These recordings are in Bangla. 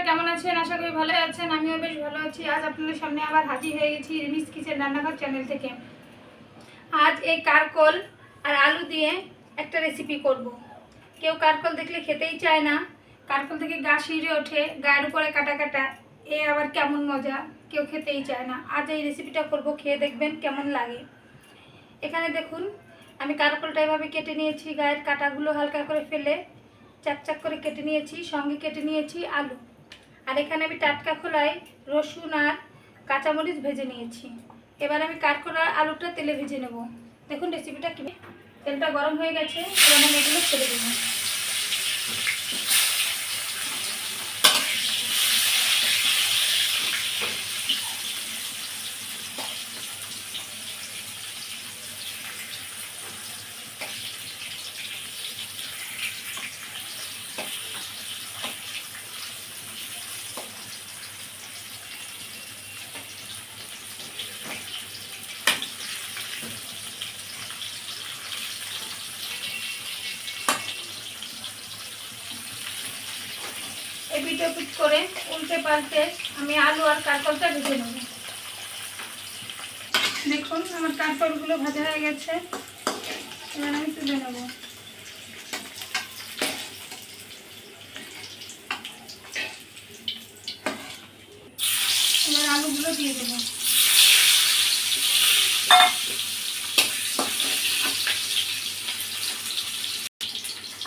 আপনারা কেমন আছেন? আশা করি ভালো আছেন, আমিও বেশ ভালো আছি। আজ আপনাদের সামনে আবার হাজির হয়ে গেছি রিমিস কিচেন রান্নাঘর চ্যানেল থেকে। আজ এই কারকল আর আলু দিয়ে একটা রেসিপি করব। কেউ কারকল দেখলে খেতেই চায় না। কারকল থেকে গা শিঁড়ে ওঠে, গায়ের উপরে কাটা কাটা। এ আবার কেমন মজা, কেউ খেতেই চায় না। আজ এই রেসিপিটা করব, খেয়ে দেখবেন কেমন লাগে। এখানে দেখুন, আমি কারকলটা এভাবে কেটে নিয়েছি, গায়ের কাটাগুলো হালকা করে ফেলে চাক চাক করে কেটে নিয়েছি, সঙ্গে কেটে নিয়েছি আলু। আর এখানে আমি টাটকা খোলায় রসুন আর কাঁচামরিচ ভেজে নিয়েছি। এবার আমি কারকলার আলুটা তেলে ভেজে নেব। দেখুন রেসিপিটা কী? তেলটা গরম হয়ে গেছে, এবার আমি এগুলো ছেড়ে দেবো। এপিট ওপিট করে উল্টে পাল্টে আমি আলু আর কাঁকরটা ভেজে নেব। দেখুন আমার কাঁকরগুলো ভাজা হয়ে গেছে। এবার আমি তুলে নেব। এবার আলুগুলো দিয়ে দেবো।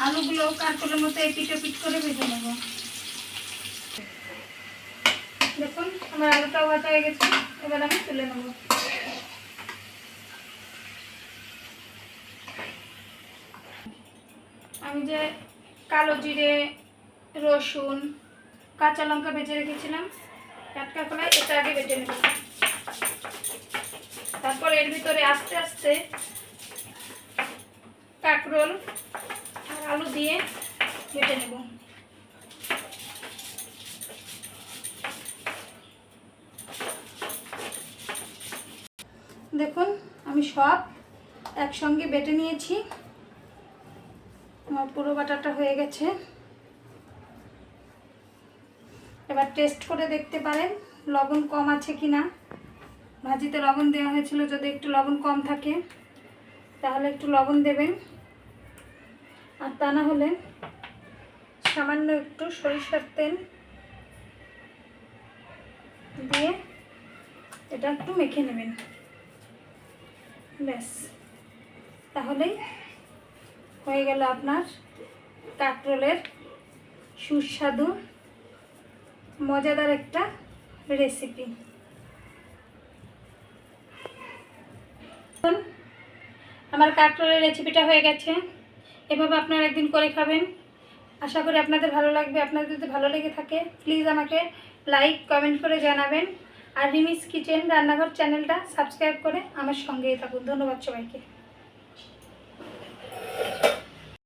আলুগুলো কাঁকরের মতো এপিট ওপিট করে ভেজে নেব। দেখুন, আমার আলুটাও ভাজা হয়ে গেছে, এবার আমি তুলে নেব। আমি যে কালো জিরে, রসুন, কাঁচা লঙ্কা ভেজে রেখেছিলাম, টাটকা কলাই, এটা আগে বেটে নেব। তারপর এর ভিতরে আস্তে আস্তে কাঁকরোল আর আলু দিয়ে বেটে নেব। দেখুন, আমি সব একসঙ্গে বেটে নিয়েছি। আমার পুরো বাটাটা হয়ে গেছে। এবার টেস্ট করে দেখতে পারেন, লবণ কম আছে কি না ভাজিতে লবণ দেওয়া হয়েছিল, যদি একটু লবণ কম থাকে, তাহলে একটু লবণ দেবেন। আর তা না হলে সামান্য একটু সরিষার তেল দিয়ে এটা একটু মেখে নেবেন। ব্যাস তাহলেই হয়ে গেল আপনার কাঁকরোলের সুস্বাদু, মজাদার একটা রেসিপি আমার কাঁকরোলের রেসিপিটা হয়ে গেছে। এভাবে আপনারা একদিন করে খাবেন। আশা করি আপনাদের ভালো লাগবে। আপনাদের যদি ভালো লেগে থাকে প্লিজ আমাকে লাইক কমেন্ট করে জানাবেন। আর রিমিস কিচেন রান্নাঘর চ্যানেলটা সাবস্ক্রাইব করে আমার সঙ্গেই থাকুন। ধন্যবাদ সবাইকে।